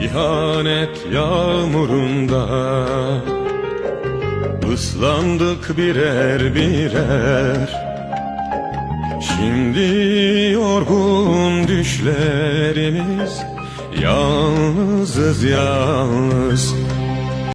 ihanet yağmurunda Islandık birer birer. Şimdi yorgun düşlerimiz Yalnızız yalnız.